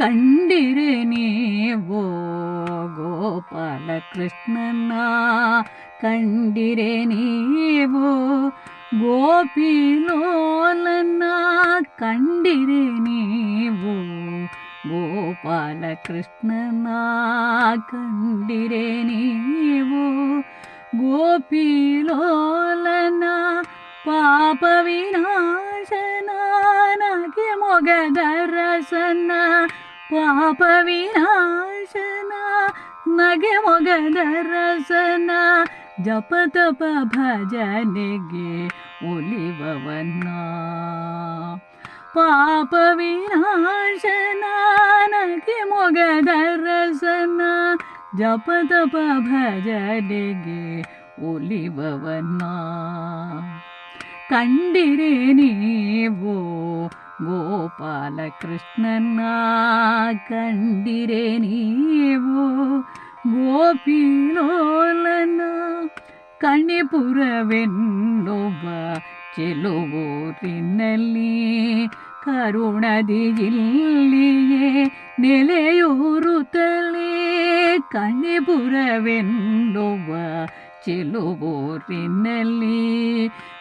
കണ്ടിരനേവോ ഗോപാലകൃഷ്ണന. കണ്ടിരനേവോ ഗോപിലോലന കണ്ടിരനേവോ ഗോപാലകൃഷ്ണന. കണ്ടിരനേവോ ഗോപിലോലന പാപവിനാശനാനകി മുഖദരസന ಕೃಷ್ಣನ ಕಂಡಿರೆ ನೀವು ಗೋಪಿಲೋಲನ ಪಾಪ ವಿನಾಶನ ನಗೆ ಮೊಗದ ರಸನ ಪಾಪ ವಿನಾಶನ ನಗೆ ಮೊಗದ ರಸನ ಜಪ ತಪ ಭಜನೆಗೆ ಒಲಿವವನ್ನ ಪಾಪ ವಿನಾಶನ ನಗೆ ಮೊಗದ ರಸನ ಜಪ ತಪ ಭಜನೆಗೆ ಒಲಿವವನ್ನ ಕಂಡಿರೆ ನೀವು ಗೋಪಾಲ ಕೃಷ್ಣನ ಕಂಡಿರೆ ನೀವು ಗೋಪಿಲೋಲನ ಕಣಿಪುರವೆನ್ನೊಬ್ಬ ಚೆಲುವೂರಿನಲ್ಲಿ ಕರುಣದಿ ಜಿಲ್ಲಿಯೇ ನೆಲೆಯೂರುತ್ತಲೇ ಕಣಿಪುರವೆನ್ನೊಬ್ಬ ಚೆಲುವೂರಿನಲ್ಲಿ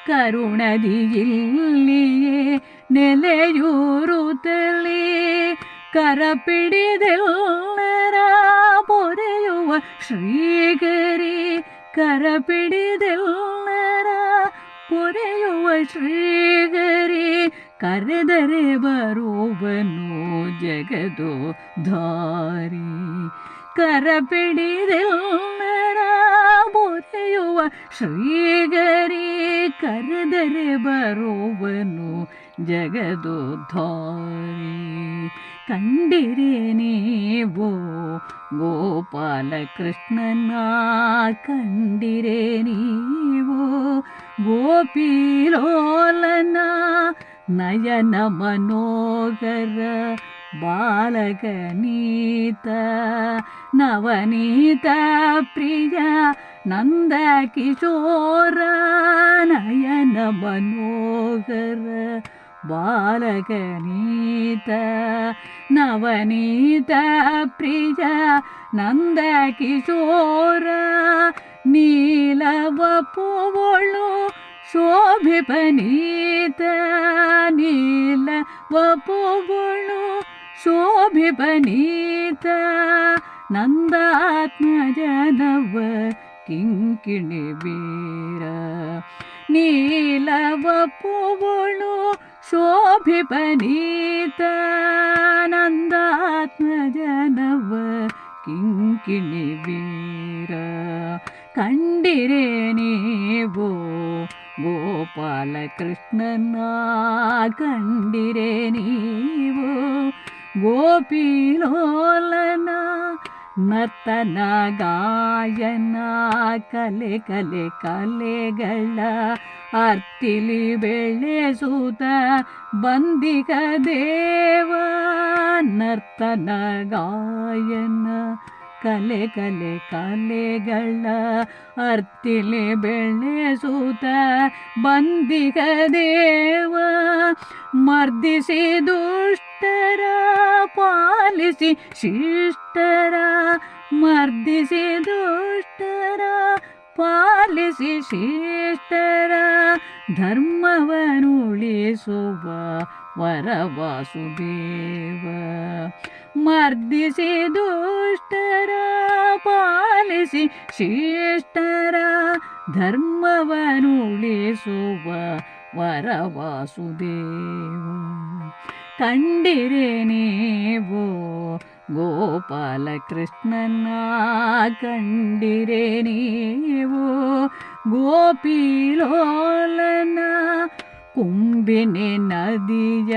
ಕರುಣದಿ ಜಿಲ್ಲಿಯೇ ನೆಲೆಯೂರುತ್ತಲೇ ಕರಪಿಡಿದೆಲ್ಲರ ಪೊರೆಯುವ ಶ್ರೀಗರಿ ಕರಪಿಡಿದೆಲ್ಲರ ಪೊರೆಯುವ ಶ್ರೀಗರಿ ಕರೆದರೆ ಬರುವನು ಜಗದು ಧಾರಿ. ಕರಪಿಡಿದೆಲ್ಲರ ಪೊರೆಯುವ ಶ್ರೀಗರಿ ಕರೆದರೆ ಬರುವನು ಜಗದೋದ್ಧಾರಿ ಕಂಡಿರೆ ನೀವು ಗೋಪಾಲ ಕೃಷ್ಣನ ಕಂಡಿರೆ ನೀವು ಗೋಪಿಲೋಲನ ನಯನ ಮನೋಗರ ಬಾಲಕನೀತ ನವನೀತ ಪ್ರಿಯ ನಂದ ಕಿಶೋರ ನಯನ ಮನೋಹರ ಬಾಲಕನೀತ ನವನೀತ ಪ್ರಿಯ, ನಂದ ಕಿಶೋರ ನೀಲವ ಪೋವಳು ಶೋಭಿಪನೀತ ನೀಲ ವಪುಗಳು ಶೋಭಿಪನೀತ ನಂದಾತ್ಮಜನವ ಕಿಂಕಿಣಿ ವೀರ. ನೀಲ ಪನೀತ. ಶೋಭಿಪನೀತ ನಂದಾತ್ಮಜನವ ಕಿಂಕಿಣಿ ಬೀರ ಕಂಡಿರೆ ನೀವು ಗೋಪಾಲ ಕೃಷ್ಣನ. ಕಂಡಿರೆ ನೀವು ಗೋಪಿಲೋಲನ. ನರ್ತನ ಗಾಯನ ಕಲೆ ಕಲೆ ಕಲೆಗಳ ಅರ್ತಿಲಿ ಬೆಳೆಸುತ್ತ ಬಂದಿಗ ದೇವ ನರ್ತನ ಗಾಯನ ಕಲೆ ಕಲೆ ಕಲೆಗಳ ಅರ್ತಿಲಿ ಬೆಳೆಸುತ್ತ ಬಂದಿಗ ದೇವ ಮರ್ದಿಸಿ ದುಷ್ಟರ ಪಾಲಿಸಿ ಶಿಷ್ಟರ ಮರ್ದಿಸಿ ದುಷ್ಟರ ಪಾಲಿಸಿ ಶಿಷ್ಟರ ಧರ್ಮವನುಳಿಸುವ ವರವಾಸುದೇವ ಮರ್ದಿಸಿ ದುಷ್ಟರ ಪಾಲಿಸಿ ಶಿಷ್ಟರ ಧರ್ಮವನುಳಿಸುವ ವರವಾಸುದೇವ ಕಂಡಿರೆ ನೀವು ಗೋಪಾಲ ಕೃಷ್ಣನ ಕಂಡಿರೆ ನೀವು ಗೋಪಿಲೋಲನ ಕುಂಬಿನಿ ನದಿಯ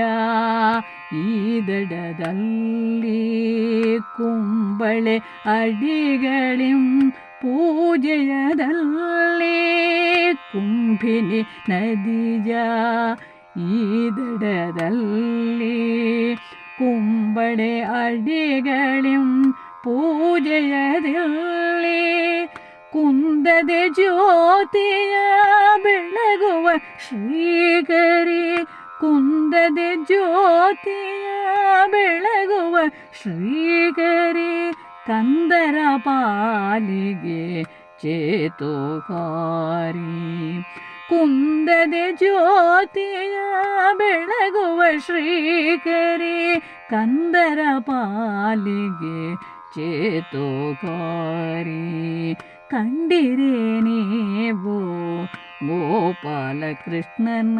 ಈ ದಡದಲ್ಲಿ ಕುಂಬಳೆ ಅಡಿಗಳಿಂ ಪೂಜೆಯದಲ್ಲಿ ಕುಂಭಿನಿ ನದಿಯ ಈ ದಡದಲ್ಲಿ ಕುಂಬಳೆ ಅಡಿಗಳಿಂ ಪೂಜೆಯದಲ್ಲಿ ಕುಂದದೆ ಜ್ಯೋತಿಯ ಬೆಳಗುವ ಶ್ರೀಗರಿ ಕುಂದದೆ ಜ್ಯೋತಿಯ ಬೆಳಗುವ ಶ್ರೀಗರಿ ಕಂದರ ಪಾಲಿಗೆ ಚೇತೋಕಾರಿ ಕುಂದದೆ ಜ್ಯೋತಿಯ ಬೆಳಗುವ ಶ್ರೀಕರಿ ಕಂದರ ಪಾಲಿಗೆ ಚೇತೋಕಾರಿ. ಕಂಡಿರೆ ನೀವು ಗೋಪಾಲ ಕೃಷ್ಣನ,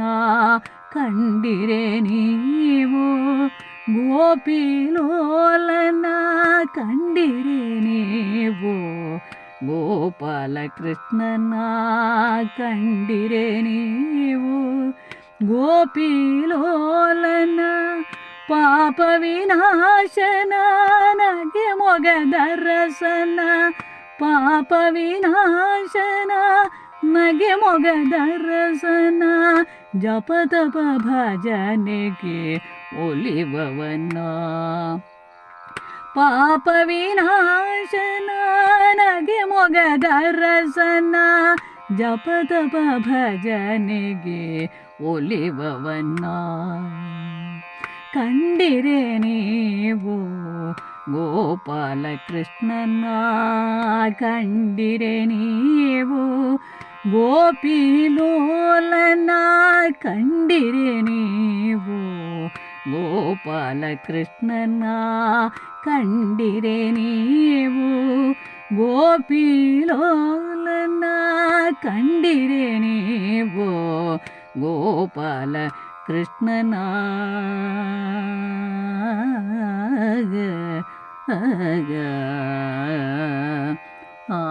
ಕಂಡಿರೆ ನೀವು ಗೋಪಿಲೋಲನ, ಕಂಡಿರೆ ನೀವು ಗೋಪಾಲ ಕೃಷ್ಣನ. ಕಂಡಿರೆ ನೀವು ಗೋಪಿಲೋಲನ ಪಾಪ ವಿನಾಶನ ನಗೆ ಮೊಗದ ರಸನ ಪಾಪ ವಿನಾಶನ ನಗೆ ಮೊಗದ ರಸನ ಜಪತಪ ಭಜನೆಗೆ ಒಲಿಬವನ ಪಾಪ ವಿನಾಶನ ನಗೆ ಮೊಗದ ರಸನ ಜಪತಪ ಭಜನೆಗೆ ಒಲಿವವನ್ನ ಕಂಡಿರೆ ನೀವು ಗೋಪಾಲ ಕೃಷ್ಣನ ಕಂಡಿರೆ ನೀವು ಗೋಪಿಲೋಲನ ಕಂಡಿರೆ ನೀವು ಗೋಪಾಲ ಕೃಷ್ಣನ ಕಂಡಿರೆ ನೀವು ഗോപിലോലന കണ്ടിരേനേ ഗോ ഗോപാല കൃഷ്ണനാ. ആ